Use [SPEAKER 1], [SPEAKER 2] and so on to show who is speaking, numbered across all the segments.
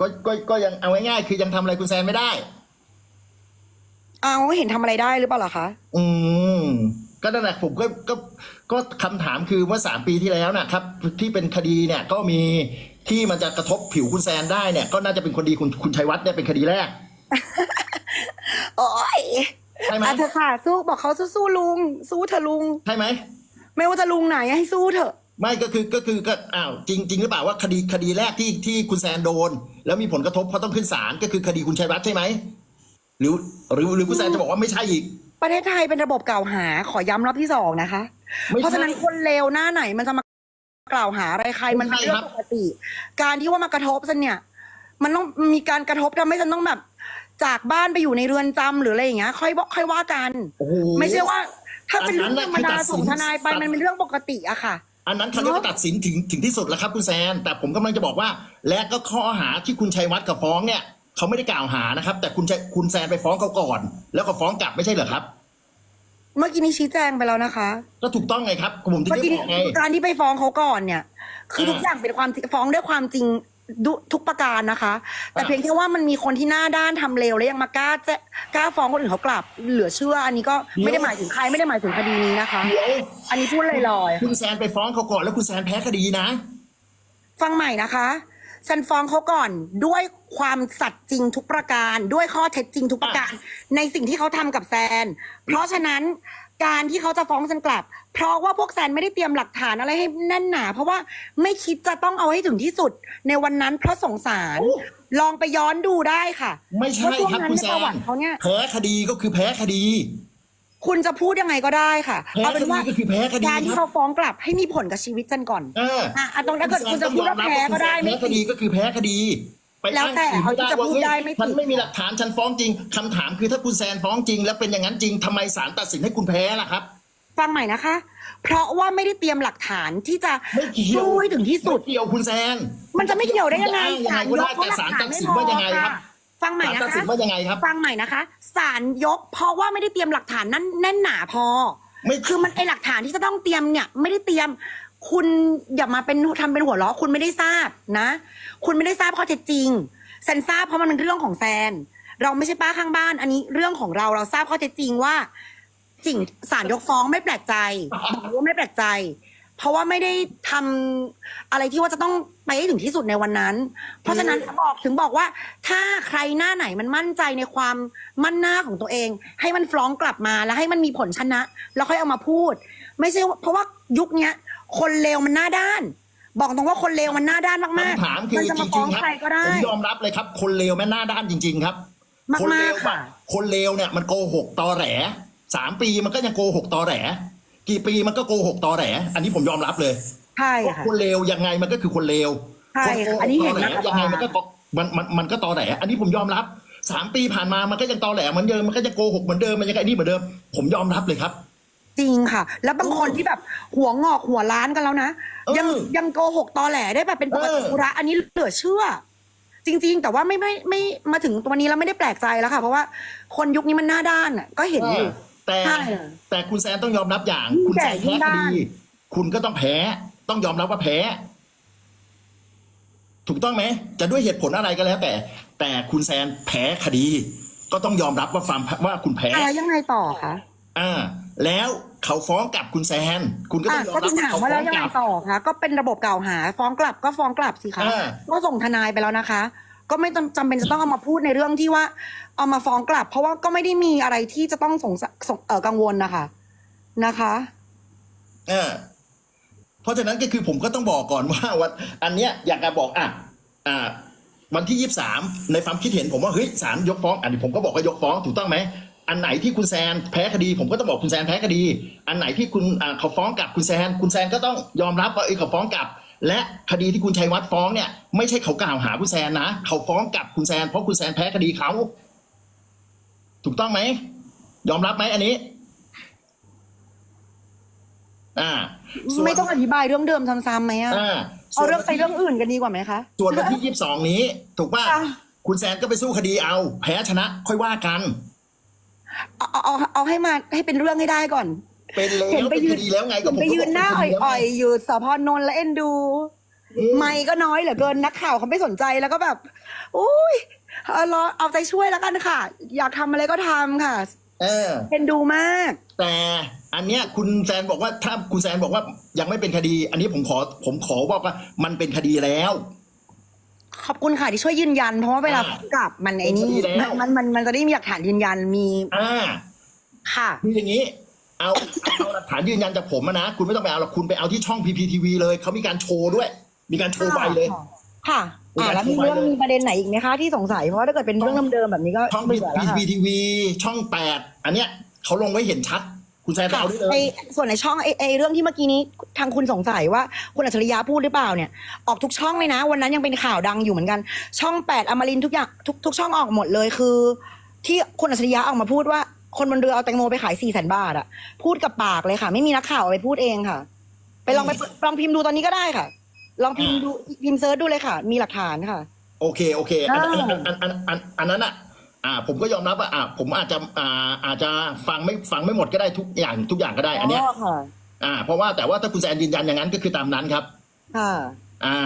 [SPEAKER 1] ก็ก็ก็ยังเอาง่ายๆคือยังทำอะไรคุณแซนไม่ได้
[SPEAKER 2] เอาเห็นทำอะไรได้หรือเปล่าล่ะคะ
[SPEAKER 1] อืม ก็นั่นแหละผมก็ก็ก็คำถามคือว่าสามปีที่แล้วนะครับ ที่เป็นคดีเนี่ยก็มีที่มันจะกระทบผิวคุณแซนได้เนี่ย ก็น่าจะเป็นคนดีคุณคุณชัยวัฒน์เนี่ยเป็นคดีแรก
[SPEAKER 2] โอ้ย
[SPEAKER 1] ใช่ไหม
[SPEAKER 2] อะเธอะค่ะ สู้บอกเขาสู้ๆลุง สู้เถอะลุง
[SPEAKER 1] ใช่ไหม
[SPEAKER 2] ไม่ว่าจะลุงไหนให้สู้เถอะ
[SPEAKER 1] ไม่ก็คือก็คือก็อ้าวจริงจริงหรือเปล่าว่าคดีคดีแรกที่ที่คุณแซนโดน แล้วมีผลกระทบเพราะต้องขึ้นศาลก็คือคดีคุณชัยวัฒน์ใช่ไหมหรือหรือหรือคุณแซนจะบอกว่าไม่ใช่อีก
[SPEAKER 2] ประเทศไทยเป็นระบบกล่าวหาขอย้ำรอบที่สองนะคะ
[SPEAKER 1] ไม่ใช่
[SPEAKER 2] เพราะฉะนั้นคนเลวหน้าไหนมันจะมากล่าวหาอะไรใครมันเป็น
[SPEAKER 1] ไม่ใช่
[SPEAKER 2] เรื่อ
[SPEAKER 1] ครั
[SPEAKER 2] ง
[SPEAKER 1] บ
[SPEAKER 2] ปกติ การที่ว่ามากระทบฉันเนี่ย มันต้องมีการกระทบทำให้ฉันต้องแบบ จากบ้านไปอยู่ในเรือนจำหรืออะไรอย่างเงี้ยค่อยบอกค่อยว่ากัน
[SPEAKER 1] โอ้โห
[SPEAKER 2] ไม่ใช่ว่า ถ้าเป็น
[SPEAKER 1] อันนั้
[SPEAKER 2] เรื่อนงธรรมดา
[SPEAKER 1] น่ะคือตัดสิน
[SPEAKER 2] ส่งทนายไปมันเป็นเรื่องปกติอะค่ะ
[SPEAKER 1] อันนั้นเขาเรียกว่าตัดสินถึงถึงที่สุดแล้วครับคุณแซน แต่ผมกำลังจะบอกว่า และก็ข้อหาที่คุณชัยวัฒน์กับฟ้องเนี่ยเขาไม่ได้กล่าวหานะครับ แต่คุณชัยคุณแซนไปฟ้องเขาก่อน แล้วก็ฟ้องกลับไม่ใช่เหรอครับ
[SPEAKER 2] เมื่อกี้นี้ชี้แจงไปแล้วนะคะ
[SPEAKER 1] ก็ถูกต้องไงครับผมถึง
[SPEAKER 2] เมื่อ
[SPEAKER 1] ได้
[SPEAKER 2] กี้
[SPEAKER 1] บอกไง
[SPEAKER 2] การที่ไปฟ้องเขาก่อนเนี่ย คือ
[SPEAKER 1] เออ
[SPEAKER 2] ทุกอย่างเป็นความจริงฟ้องด้วยความจริง ดุทุกประการนะคะ แต่
[SPEAKER 1] อะ
[SPEAKER 2] เพียงแค่ว่ามันมีคนที่หน้าด้านทำเลวแล้วยังมากล้าแจะกล้าฟ้องคนอื่นเขากลับ เหลือเชื่อ อันนี้ก็ไม่ได้หมายถึงใครไม่ได้หมายถึงคดีนี้นะคะ
[SPEAKER 1] เดี๋ยว
[SPEAKER 2] อันนี้พูดลอย
[SPEAKER 1] คุณแซนไปฟ้องเขาก่อนแล้วคุณแซนแพ้คดีนะ
[SPEAKER 2] ๆฟังใหม่นะคะฉันฟ้องเขาก่อนด้วยความสัตย์จริงทุกประการ ด้วยข้อเท็จจริงทุกประการ ในสิ่งที่เขาทำกับแซน เพราะฉะนั้น การที่เขาจะฟ้องฉันกลับ เพราะว่าพวกแซนไม่ได้เตรียมหลักฐานอะไรให้แน่นหนา เพราะว่าไม่คิดจะต้องเอาให้ถึงที่สุดในวันนั้นเพราะสงสาร
[SPEAKER 1] โอ้
[SPEAKER 2] ลองไปย้อนดูได้ค่ะ
[SPEAKER 1] ไม่ใช่
[SPEAKER 2] ว่าช่วง
[SPEAKER 1] ครับ
[SPEAKER 2] นั้น
[SPEAKER 1] คุณ
[SPEAKER 2] ใน
[SPEAKER 1] แซ
[SPEAKER 2] ประวันติเขาเนี่ย
[SPEAKER 1] แพ้คดีก็คือแพ้คดี
[SPEAKER 2] คุณจะพูดยังไงก็ได้ค่ะ
[SPEAKER 1] แพ้
[SPEAKER 2] เอาเป็นว่า
[SPEAKER 1] คดีก็คือแพ้คดี
[SPEAKER 2] การที่
[SPEAKER 1] ครั
[SPEAKER 2] เขา
[SPEAKER 1] บ
[SPEAKER 2] ฟ้องกลับให้มีผลกับชีวิตฉันก่อน
[SPEAKER 1] เออ
[SPEAKER 2] อะอะตรงนั้นเกิดคุณจะพูดว่าแพ้ก็ได้ไม่
[SPEAKER 1] แพ้คดีก็คือแพ้คดี ไป
[SPEAKER 2] แล้วแต่
[SPEAKER 1] อ้ง
[SPEAKER 2] เขาจะพูดได้
[SPEAKER 1] ว่า
[SPEAKER 2] ไม่
[SPEAKER 1] เฮ้ย
[SPEAKER 2] ผิด
[SPEAKER 1] ฉันไม่มีหลักฐานฉันฟ้องจริงคำถามคือถ้าคุณแซนฟ้องจริง แล้วเป็นอย่างนั้นจริงทำไมศาลตัดสินให้คุณแพ้ล่ะครับ
[SPEAKER 2] ฟังใหม่นะคะ เพราะว่าไม่ได้เตรียมหลักฐานที่จะ
[SPEAKER 1] ไม่เกี่ยว
[SPEAKER 2] สู้ให้ถึงที่สุด
[SPEAKER 1] ไม่เกี่ยวคุณแซน
[SPEAKER 2] มันจะไม่เกี่ยวได้ยังไง
[SPEAKER 1] จะอ้างยังไงก็ได้แต่ศาลตัดสินว่ายังไงครับ
[SPEAKER 2] ฟังใหม่
[SPEAKER 1] ศาล
[SPEAKER 2] นะ
[SPEAKER 1] ตัดสิ
[SPEAKER 2] คะ
[SPEAKER 1] นว่ายังไงครับ
[SPEAKER 2] ฟังใหม่นะคะศาลยก เพราะว่าไม่ได้เตรียมหลักฐานนั้นแน่นหนาพอ
[SPEAKER 1] ไม่
[SPEAKER 2] คือมันไอหลักฐานที่จะต้องเตรียมเนี่ย ไม่ได้เตรียม คุณอย่ามาเป็นทำเป็นหัวล้อคุณไม่ได้ทราบนะ คุณไม่ได้ทราบข้อเท็จจริงแซนทราบเพราะมันเป็นเรื่องของแซน เราไม่ใช่ป้าข้างบ้าน อันนี้เรื่องของเราเราทราบข้อเท็จจริงว่าสิ่งศาลยกฟ้องไม่แปลกใจบอกว่าไม่แปลกใจ เพราะว่าไม่ได้ทำอะไรที่ว่าจะต้องไปให้ถึงที่สุดในวันนั้น เพราะฉะนั้นบอกถึงบอกว่า ถ้าใครหน้าไหนมันมั่นใจในความมั่นหน้าของตัวเอง ให้มันฟ้องกลับมาแล้วให้มันมีผลชนะ แล้วค่อยเอามาพูด ไม่ใช่เพราะว่ายุคเนี้ย คนเลวมันหน้าด้าน บอกตรงว่าคนเลวมันหน้าด้านมาก
[SPEAKER 1] คำถามคือ
[SPEAKER 2] มันจะ
[SPEAKER 1] จ
[SPEAKER 2] มาฟ้
[SPEAKER 1] ริ
[SPEAKER 2] อง
[SPEAKER 1] งๆครับ
[SPEAKER 2] ใครก็ได้
[SPEAKER 1] ผมยอมรับเลยครับ คนเลวแม่หน้าด้านจริง ๆ ครับ
[SPEAKER 2] มากๆ
[SPEAKER 1] คนเลว
[SPEAKER 2] ค่ะ
[SPEAKER 1] คนเลวเนี่ยมันโกหกตอแหลสามปีมันก็ยังโกหกตอแหล กี่ปีมันก็โกหกตอแหล อันนี้ผมยอมรับเลย
[SPEAKER 2] ใช่
[SPEAKER 1] ว่า
[SPEAKER 2] ค่ะ
[SPEAKER 1] คนเลวยังไงมันก็คือคนเลว
[SPEAKER 2] ใช่
[SPEAKER 1] คนโกห
[SPEAKER 2] ค่ะอั
[SPEAKER 1] ก
[SPEAKER 2] นนี้
[SPEAKER 1] ต
[SPEAKER 2] เห็
[SPEAKER 1] อนแหล
[SPEAKER 2] นะ
[SPEAKER 1] ยังไงมันก็มันมันมันก็ตอแหล อันนี้ผมยอมรับสามปีผ่านมามันก็ยังตอแหลเหมือนเดิมมันก็ยังโกหกเหมือนเดิมมันยังไงนี่เหมือนเดิม ผมยอมรับเลยครับ
[SPEAKER 2] จริงค่ะ แล้วบางคนที่แบบหัวงอกหัวล้านกันแล้วนะ
[SPEAKER 1] เออ
[SPEAKER 2] ยังยังโกหกตอแหลได้แบบเป็นปกติ
[SPEAKER 1] เออ
[SPEAKER 2] อุระอันนี้เหลือเชื่อ จริง ๆ แต่ว่าไม่ไม่ไม่มาถึงตัวนี้แล้วไม่ได้แปลกใจแล้วค่ะ เพราะว่าคนยุคนี้มันหน้าด้านอะก็เห็นอยู่
[SPEAKER 1] แต่
[SPEAKER 2] ใช่
[SPEAKER 1] แต่คุณแซนต้องยอมรับอย่าง
[SPEAKER 2] ยิ่ง
[SPEAKER 1] คุณแซน
[SPEAKER 2] แก่ยิ่
[SPEAKER 1] แพ้
[SPEAKER 2] ง
[SPEAKER 1] ค
[SPEAKER 2] ด้าน
[SPEAKER 1] ดีคุณก็ต้องแพ้ต้องยอมรับว่าแพ้ ถูกต้องไหมจะด้วยเหตุผลอะไรก็แล้ว แต่ แต่คุณแซนแพ้คดี ก็ต้องยอมรับว่าฟาร์มว่าคุณแพ้
[SPEAKER 2] อะไรยังไงต่อคะ
[SPEAKER 1] อ่า แล้วเขาฟ้องกลับคุณแซน คุณก็
[SPEAKER 2] อะ
[SPEAKER 1] ต้องยอม
[SPEAKER 2] ก็
[SPEAKER 1] รับ
[SPEAKER 2] ถึง
[SPEAKER 1] ว่า
[SPEAKER 2] ถาม
[SPEAKER 1] เขา
[SPEAKER 2] ว่า
[SPEAKER 1] ฟ้
[SPEAKER 2] แล้
[SPEAKER 1] อ
[SPEAKER 2] ว
[SPEAKER 1] ง
[SPEAKER 2] ยัง
[SPEAKER 1] ก
[SPEAKER 2] ไง
[SPEAKER 1] ลับ
[SPEAKER 2] ต่อคะก็เป็นระบบกล่าวหา ฟ้องกลับก็ฟ้องกลับสิคะ
[SPEAKER 1] อ่า
[SPEAKER 2] ก็ส่งทนายไปแล้วนะคะ ก็ไม่จำเป็นจะต้องเอามาพูดในเรื่องที่ว่า เอามาฟ้องกลับ เพราะว่าก็ไม่ได้มีอะไรที่จะต้องสงสัยสงเออกังวลนะคะนะคะ
[SPEAKER 1] เออเพราะฉะนั้นก็คือผมก็ต้องบอกก่อนว่าวันอันเนี้ยอยากจะบอกอะอ่าวันที่ยี่สามในความคิดเห็นผมว่าเฮ้ยศาลยกฟ้อง อันนี้ผมก็บอกว่ายกฟ้องถูกต้องไหม อันไหนที่คุณแซนแพ้คดี ผมก็ต้องบอกคุณแซนแพ้คดี อันไหนที่คุณอ่าเขาฟ้องกลับคุณแซน คุณแซนก็ต้องยอมรับว่าเอ้ยเขาฟ้องกลับ และคดีที่คุณชัยวัฒน์ฟ้องเนี่ยไม่ใช่เขากล่าวหาคุณแซนนะเขาฟ้องกลับคุณแซนเพราะคุณแซนแพ้คดีเขาถูกต้องไหมยอมรับไหมอันนี้ อ่าส่วน
[SPEAKER 2] ไม่ต้องอธิบายเรื่องเดิมซ้ำๆไหมอะ
[SPEAKER 1] อ่า
[SPEAKER 2] เอาเรื่องไปเรื่องอื่นกันดีกว่าไหมคะ
[SPEAKER 1] ส่วนวันที่ยี่สิบสองนี้ ถูกป่ะ
[SPEAKER 2] ค่ะ
[SPEAKER 1] คุณแซนก็ไปสู้คดีเอา แพ้ชนะ ค่อยว่ากัน
[SPEAKER 2] เอาเอาเอาเอาให้มาให้เป็นเรื่องให้ได้ก่อน
[SPEAKER 1] เป็นแล้
[SPEAKER 2] เห็น
[SPEAKER 1] ว
[SPEAKER 2] ไป
[SPEAKER 1] เป็น
[SPEAKER 2] ยื
[SPEAKER 1] คนดีแล้วไงก็ผม
[SPEAKER 2] ไป
[SPEAKER 1] ก็
[SPEAKER 2] ยื
[SPEAKER 1] บ
[SPEAKER 2] น
[SPEAKER 1] ก
[SPEAKER 2] หน้า
[SPEAKER 1] เป็คดีแล้วไง
[SPEAKER 2] อ่อยๆ อยู่สพนนท์และเอ็นดู
[SPEAKER 1] อืม
[SPEAKER 2] ไม่ก็น้อยเหลือเกินนักข่าวเขาไม่สนใจแล้วก็แบบอุ้ยเอารอเอาใจช่วยแล้วกันค่ะ อยากทำอะไรก็ทำค่ะ
[SPEAKER 1] เออ
[SPEAKER 2] เป็นดูมาก
[SPEAKER 1] แต่อันเนี้ยคุณแซนบอกว่าถ้าคุณแซนบอกว่ายังไม่เป็นคดี อันนี้ผมขอผมขอบอกว่ามันเป็นคดีแล้ว
[SPEAKER 2] ขอบคุณค่ะที่ช่วยยืนยัน เพราะว่าเวลา
[SPEAKER 1] อ่า
[SPEAKER 2] กลับมันไอ้นี่
[SPEAKER 1] เป็นคดีแล้ว
[SPEAKER 2] มันมันมันจะได้มีหลักฐานยืนยันมี
[SPEAKER 1] อ่า
[SPEAKER 2] ค่ะ
[SPEAKER 1] คืออย่างนี้ เอาเอาหลักฐานยืนยันจากผมอะนะ คุณไม่ต้องไปเอาหรอกคุณไปเอาที่ช่อง PPTV เลยเขามีการโชว์ด้วย มีการโชว์ใบเลย
[SPEAKER 2] ค่ะอ่าแล้วมีเรื่องมีประเด็นไหนอีกไหมคะที่สงสัยเพราะว่าถ้าเกิดเป็นเรื่องเดิมๆแบบนี้ก็
[SPEAKER 1] ช่อง
[SPEAKER 2] เบื่อแล้วค่ะ
[SPEAKER 1] PPTV ช่องแปดอันเนี้ยเขาลงไว้เห็นชัด คุณแซนไป
[SPEAKER 2] ค่ะ
[SPEAKER 1] เอาได้เล
[SPEAKER 2] ไอยส่วนในช่องไอไอเรื่องที่เมื่อกี้นี้ทางคุณสงสัยว่าคุณอัจฉริยะพูดหรือเปล่าเนี่ย ออกทุกช่องเลยนะ วันนั้นยังเป็นข่าวดังอยู่เหมือนกัน ช่องแปดอมรินทร์ทุกอย่างทุกทุกช่องออกหมดเลยคือ ที่คุณอัจฉริยะออกมาพูดว่า คนบนเรือเอาแตงโมไปขายสี่แสนบาทอะพูดกับปากเลยค่ะ ไม่มีนักข่าวเอาไปพูดเองค่ะ ไปลองไปลองพิมพ์ดูตอนนี้ก็ได้ค่ะ ลองพิมพ์ดูพิมพ์เซิร์ชดูเลยค่ะ มีหลักฐานค่ะ
[SPEAKER 1] โอเค โอเค อันอัน
[SPEAKER 2] อ่า
[SPEAKER 1] อันอันอันอันอันนั้นอะ อ่าผมก็ยอมรับว่าอ่าผมอาจจะอ่าอาจจะฟังไม่ฟังไม่หมดก็ได้ทุกอย่างทุกอย่างก็ได้อันเนี้ย
[SPEAKER 2] ค่ะ
[SPEAKER 1] อ่า เพราะว่าแต่ว่าถ้าคุณแซนยืนยันอย่างนั้นก็คือตามนั้นครับ
[SPEAKER 2] ค่ะ
[SPEAKER 1] อ่า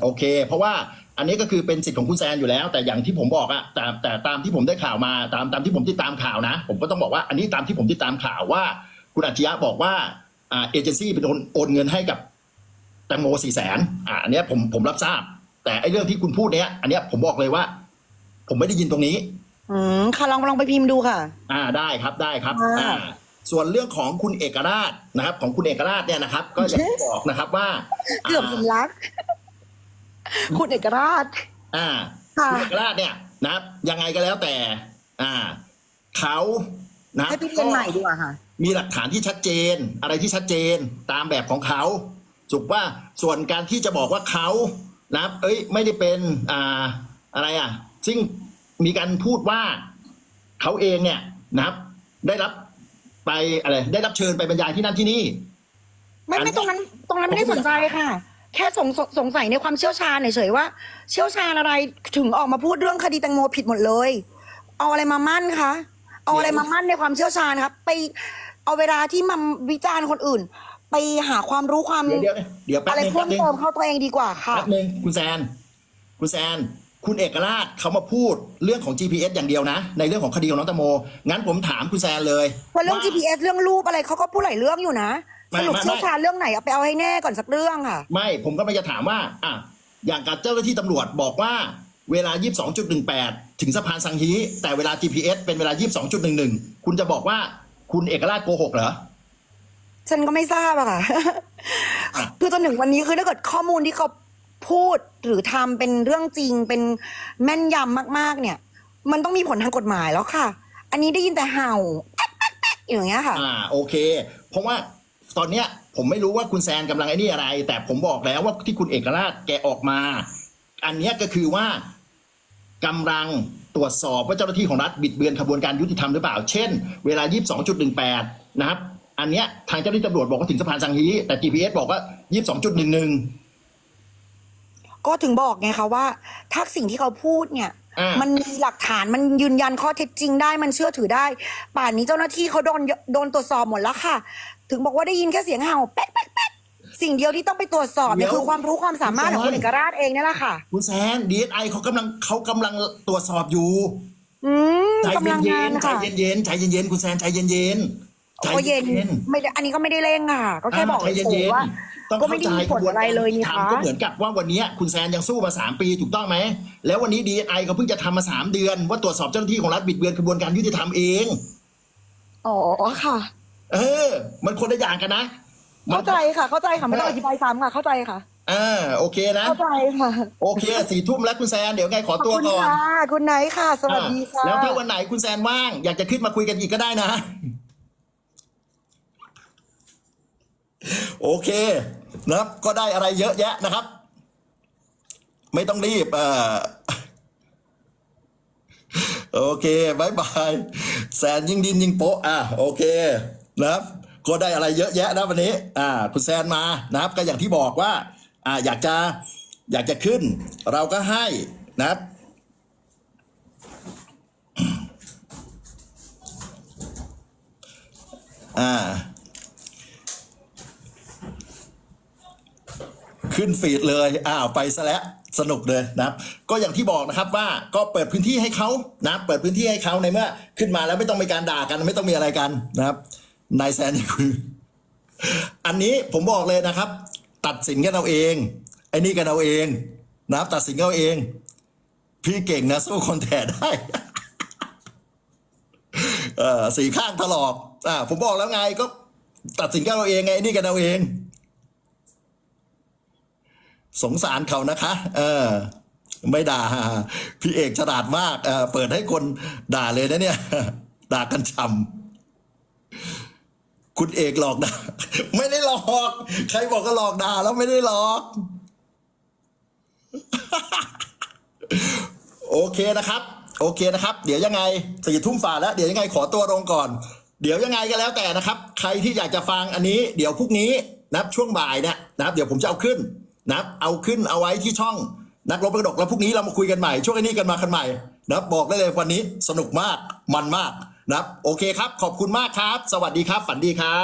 [SPEAKER 1] โอเค เพราะว่าอันนี้ก็คือเป็นสิทธิ์ของคุณแซนอยู่แล้ว แต่อย่างที่ผมบอกอะแต่แต่ตามที่ผมได้ข่าวมาตามตามที่ผมติดตามข่าวนะ ผมก็ต้องบอกว่าอันนี้ตามที่ผมติดตามข่าวว่า คุณอัจฉริยะบอกว่าอ่าเอเจนซี่เป็นโอนโอนเงินให้กับแตงโมสี่แสนอ่าอันเนี้ยผมผมรับทราบ แต่ไอ้เรื่องที่คุณพูดเนี้ยอันเนี้ยผมบอกเลยว่า ผมไม่ได้ยินตรงนี้
[SPEAKER 2] อืมค่ะลองลองไปพิมพ์ดูค่ะ
[SPEAKER 1] อ่าได้ครับได้ครับ
[SPEAKER 2] อ่า
[SPEAKER 1] อ่าส่วนเรื่องของคุณเอกราชนะครับ ของคุณเอกราชเนี่ยนะครับ ก็อย่างที่บอกนะครับว่า
[SPEAKER 2] เกือบสำลัก คุณเอกราช
[SPEAKER 1] อ่า
[SPEAKER 2] ค่ะ
[SPEAKER 1] คุณเอกราชเนี่ยนะครับ ยังไงก็แล้วแต่ อ่าเขานะ
[SPEAKER 2] ให้พี่เรียนใหม่ดีกว่าค่ะ
[SPEAKER 1] มีหลักฐานที่ชัดเจน อะไรที่ชัดเจนตามแบบของเขาสุกว่าส่วนการที่จะบอกว่าเขานะครับ เอ้ย ไม่ได้เป็น อ่า อะไรอะ ซึ่ง มีการพูดว่าเขาเองเนี่ยนะครับ ได้รับไปอะไร ได้รับเชิญไปบรรยายที่นั่นที่นี่
[SPEAKER 2] ไม่
[SPEAKER 1] อัน
[SPEAKER 2] ไม่ตรงนั้น ตรงนั้นไม่ได้สนใจค่ะ แค่สงสงสงสัยในความเชี่ยวชาญเฉยๆว่า เชี่ยวชาญอะไรถึงออกมาพูดเรื่องคดีแตงโมผิดหมดเลย เอาอะไรมามั่นคะเอาอะไรมามั่นในความเชี่ยวชาญครับ ไปเอาเวลาที่มาวิจารณ์คนอื่น ไปหาความรู้ความ
[SPEAKER 1] เดี๋ยวเดี๋ยวเดี๋ยวแป๊บ
[SPEAKER 2] อะไร
[SPEAKER 1] นึง
[SPEAKER 2] เพิ่
[SPEAKER 1] แป๊
[SPEAKER 2] ม
[SPEAKER 1] บนึง
[SPEAKER 2] เติมเข้าตัวเองดีกว่าค่ะ
[SPEAKER 1] แป๊บนึงคุณแซน คุณแซน คุณเอกราชเขามาพูดเรื่องของ GPS อย่างเดียวนะ ในเรื่องของคดีของน้องแตงโม งั้นผมถามคุณแซนเลย
[SPEAKER 2] เพราะเรื่อง
[SPEAKER 1] ว่า
[SPEAKER 2] GPS เรื่องรูปอะไรเขาก็พูดหลายเรื่องอยู่นะ
[SPEAKER 1] ไม่
[SPEAKER 2] สรุป
[SPEAKER 1] ไม่
[SPEAKER 2] เชี่ยวชาญเรื่องไหนเอาไปเอาให้แน่ก่อนสักเรื่องค่ะ
[SPEAKER 1] ไม่ผมก็ไม่จะถามว่าอะอย่างกับเจ้าหน้าที่ตำรวจบอกว่าเวลา 22.18 ถึงสะพานสังฮีแต่เวลา GPS เป็นเวลา 22.11 คุณจะบอกว่าคุณเอกราชโกหกเหรอ
[SPEAKER 2] ฉันก็ไม่ทราบอะค่ะ
[SPEAKER 1] อะ
[SPEAKER 2] คือจนถึงวันนี้คือถ้าเกิดข้อมูลที่เขา พูดหรือทำเป็นเรื่องจริงเป็นแม่นยำมากๆ เนี่ย มันต้องมีผลทางกฎหมายแล้วค่ะ อันนี้ได้ยินแต่เห่าแอ๊ะแอ๊ะแอ๊ะอย่างเงี้ยค่ะ
[SPEAKER 1] อ่าโอเค เพราะว่าตอนเนี้ยผมไม่รู้ว่าคุณแซนกำลังไอ้นี่อะไร แต่ผมบอกแล้วว่าที่คุณเอกราชแกออกมา อันเนี้ยก็คือว่ากำลังตรวจสอบว่าเจ้าหน้าที่ของรัฐบิดเบือนขบวนการยุติธรรมหรือเปล่า เช่น เวลา 22.18 นะครับ อันเนี้ยทางเจ้าหน้าที่ตำรวจบอกว่าถึงสะพานสังฮีแต่ GPS บอกว่า 22.11
[SPEAKER 2] ก็ถึงบอกไงคะว่า ถ้าสิ่งที่เขาพูดเนี่ย
[SPEAKER 1] อ่า
[SPEAKER 2] มันมีหลักฐานมันยืนยันข้อเท็จจริงได้มันเชื่อถือได้ ป่านนี้เจ้าหน้าที่เขาโดนโดนตรวจสอบหมดแล้วค่ะ ถึงบอกว่าได้ยินแค่เสียงเห่าแป๊กแป๊กแป๊กสิ่งเดียวที่ต้องไปตรวจสอบเนี่ย
[SPEAKER 1] เดี๋ยว
[SPEAKER 2] คือความรู้ความสามารถของคุณเอกราชเองนี่แหละค่ะ
[SPEAKER 1] คุณแซน DSI เขากำลังเขากำลังตรวจสอบอยู่
[SPEAKER 2] อืม
[SPEAKER 1] ใจ
[SPEAKER 2] กำลัง
[SPEAKER 1] เย็
[SPEAKER 2] งาน
[SPEAKER 1] นๆใจ
[SPEAKER 2] ค่ะ
[SPEAKER 1] เย็นๆใจเย็นๆคุณแซนใจเย็นๆใจ
[SPEAKER 2] โอ้เย็น
[SPEAKER 1] เย็น
[SPEAKER 2] ไม่ได้อันนี้ก็ไม่ได้เร่งค่ะ ก็แค่บอก
[SPEAKER 1] ใจ
[SPEAKER 2] เฉ
[SPEAKER 1] เย็
[SPEAKER 2] ย
[SPEAKER 1] น
[SPEAKER 2] ๆว่า
[SPEAKER 1] ๆ ต้อง
[SPEAKER 2] ก็
[SPEAKER 1] เข้า
[SPEAKER 2] ไม่ได้
[SPEAKER 1] ใจ
[SPEAKER 2] มีผลอะไรเลยนี่
[SPEAKER 1] ก
[SPEAKER 2] คะ
[SPEAKER 1] บวนการยุติธรรมก็เหมือนกับว่าวันเนี้ยคุณแซนยังสู้มาสามปีถูกต้องไหม แล้ววันนี้ดีไอเขาเพิ่งจะทำมาสามเดือน ว่าตรวจสอบเจ้าหน้าที่ของรัฐบิดเบือนกระบวนการยุติธรรมเอง
[SPEAKER 2] อ๋อค่ะ
[SPEAKER 1] เออ มันคนละอย่างกันนะมัน
[SPEAKER 2] เข้าใจค่ะ เข้าใจค่ะไม่ต้องอธิบายซ้ำค่ะ เข้าใจค่ะ
[SPEAKER 1] เออโอเคนะ
[SPEAKER 2] เข้าใจค่ะ
[SPEAKER 1] โอเคสี่ทุ่มแล้วคุณแซนเดี๋ยวไงขอ
[SPEAKER 2] ขอบ
[SPEAKER 1] ตัว
[SPEAKER 2] คุณ
[SPEAKER 1] ก่อน
[SPEAKER 2] ค่ะคุณไนท์ค่ะ สวัสดีค่ะ
[SPEAKER 1] อะแล้วถ้าวันไหนคุณแซนว่าง อยากจะขึ้นมาคุยกันอีกก็ได้นะ โอเค นะครับ ก็ได้อะไรเยอะแยะนะครับ ไม่ต้องรีบเออโอเคบายบายแสนยิงดินยิงโปะอะโอเคนะครับ ก็ได้อะไรเยอะแยะนะวันนี้ อ่า คุณแซนมานะครับ ก็อย่างที่บอกว่า อ่า อยากจะอยากจะขึ้น เราก็ให้นะครับอ่า ขึ้นฟีดเลยอ้าวไปซะแล้วสนุกเลยนะครับ ก็อย่างที่บอกนะครับว่าก็เปิดพื้นที่ให้เขานะเปิดพื้นที่ให้เขาในเมื่อ ขึ้นมาแล้วไม่ต้องมีการด่ากันไม่ต้องมีอะไรกันนะครับนายแซนนี่คืออันนี้ผมบอกเลยนะครับ ตัดสินกันเอาเองไอ้นี่กันเอาเองนะครับ ตัดสินกันเอาเอง พี่เก่งนะสู้คนแถได้เออสีข้างถลอกอ่าผมบอกแล้วไงก็ตัดสินกันเอาเองไงไอ้นี่กันเอาเอง สงสารเขานะคะ เออ ไม่ด่า พี่เอกฉลาดมากเออเปิดให้คนด่าเลยนะเนี่ย ด่ากันชำคุณเอกหลอกด่าไม่ได้หลอก ใครบอกก็หลอกด่าแล้วไม่ได้หลอก โอเคนะครับ โอเคนะครับ เดี๋ยวยังไงสี่ทุ่มฝ่าแล้ว เดี๋ยวยังไงขอตัวลงก่อน เดี๋ยวยังไงก็แล้วแต่นะครับ ใครที่อยากจะฟังอันนี้ เดี๋ยวพรุ่งนี้นะครับช่วงบ่ายเนี่ยนะครับ เดี๋ยวผมจะเอาขึ้น นะครับเอาขึ้นเอาไว้ที่ช่องนักรบกระดกแล้วพรุ่งนี้เรามาคุยกันใหม่ ช่วงนี้กันมากันใหม่นะครับบอกได้เลยวันนี้สนุกมากมันมากนะครับโอเคครับ ขอบคุณมากครับ สวัสดีครับ ฝันดีครับ